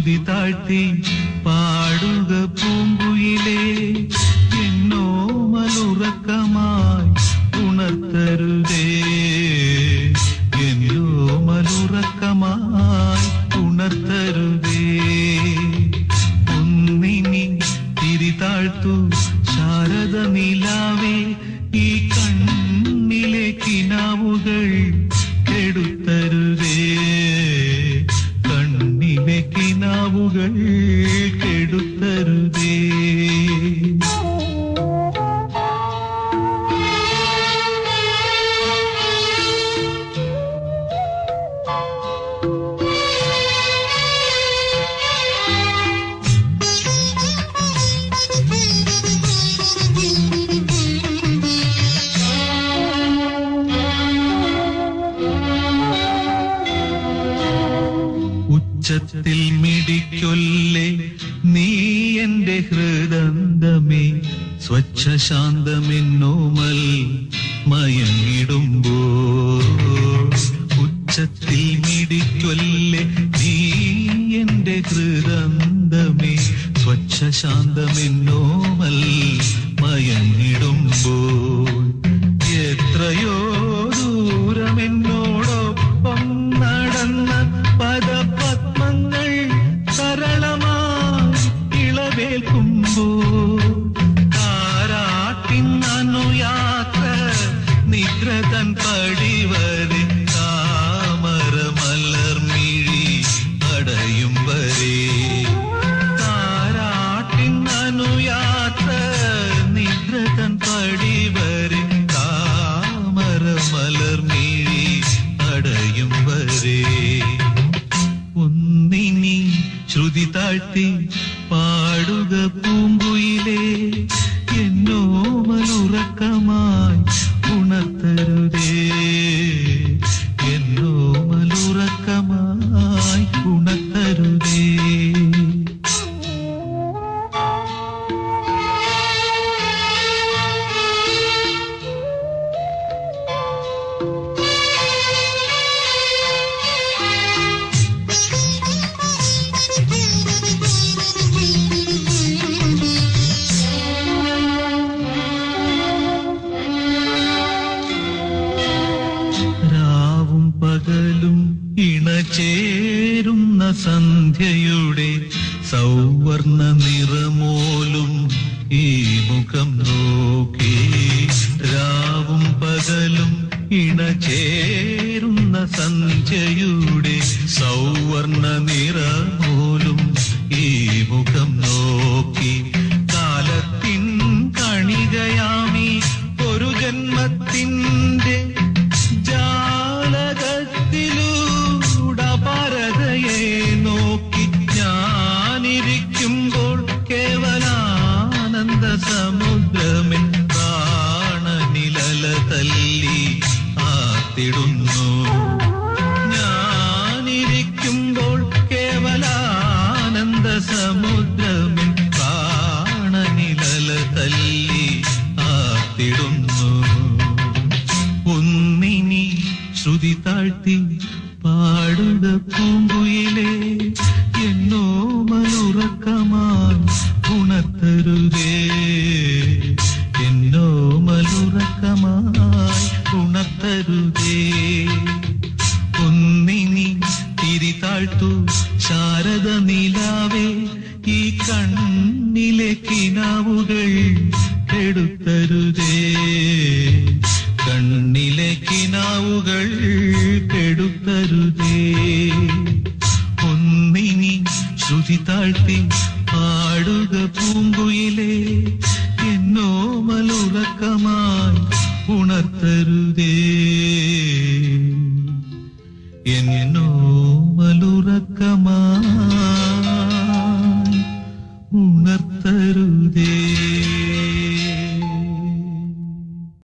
ശ്രുതി താഴ്ത്തി കിനാവുകൾ കെടുത്തരുതേ ഉച്ചത്തിൽ മിടിക്കൊല്ലേ? നീ എന്റെ ഹൃദന്തമേ. സ്വച്ഛ ശാന്തമെന്നോമൽ മയങ്ങിടുമ്പോ. ഉച്ചത്തിൽ മിടിക്കൊല്ലേ? നീ എന്റെ ഹൃദന്തമേ. സ്വച്ഛ ശാന്തമെന്നോമൽ മയങ്ങിടുമ്പോ. എത്രയോ പാടുക പൂങ്കുയിലേ എന്നോ സന്ധ്യയുടെ സൗവർണ നിറമോലും ഈ മുഖം നോക്കി രാവും പകലും ഇണചേരുന്ന സന്ധ്യയുടെ സൗവർണ നിറമോലും ആത്തിടുന്നു ഞാനിരിക്കുമ്പോൾ കേവലാനന്ദ സമുദ്രമിൽ പ്രാണനിലല തല്ലി ആത്തിടുന്നു ഒന്നിനി ശ്രുതി താഴ്ത്തി പാടുക പൂങ്കുയിലേ എന്നോ മലുറക്കമായി ഉണർത്തരുതേ എന്നോ മലുറക്കമായി ഉണർത്തരുതേ. ഒന്നിനി തിരി താഴ്ത്തു ശാരദ നിലാവേ ഈ കണ്ണിലെ കിനാവുകൾ കെടുത്തരുതേ. കണ്ണിലെ കിനാവുകൾ കെടുത്തരുതേ. ഒന്നിനി ശ്രുതി താഴ്ത്തി പാടുക പൂങ്കുയിലേ. உணர்த்தருதே.